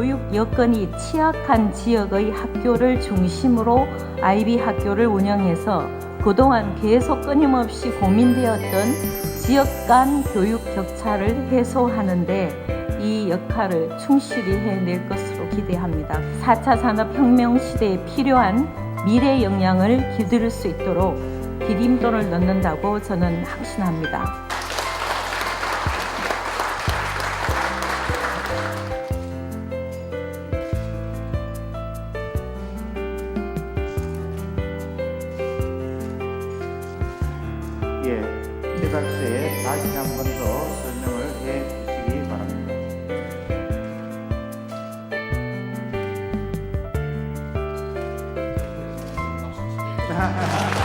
교육 여건이 취약한 지역의 학교를 중심으로 아이비 학교를 운영해서 그동안 계속 끊임없이 고민되었던 지역 간 교육 격차를 해소하는데 이 역할을 충실히 해낼 것으로 기대합니다. 4차 산업혁명 시대에 필요한 미래 역량을 기들을 수 있도록 디딤돌을 넣는다고 저는 확신합니다. 예, 개발서에 다시 한 번 더 설명을 해 주시기 바랍니다.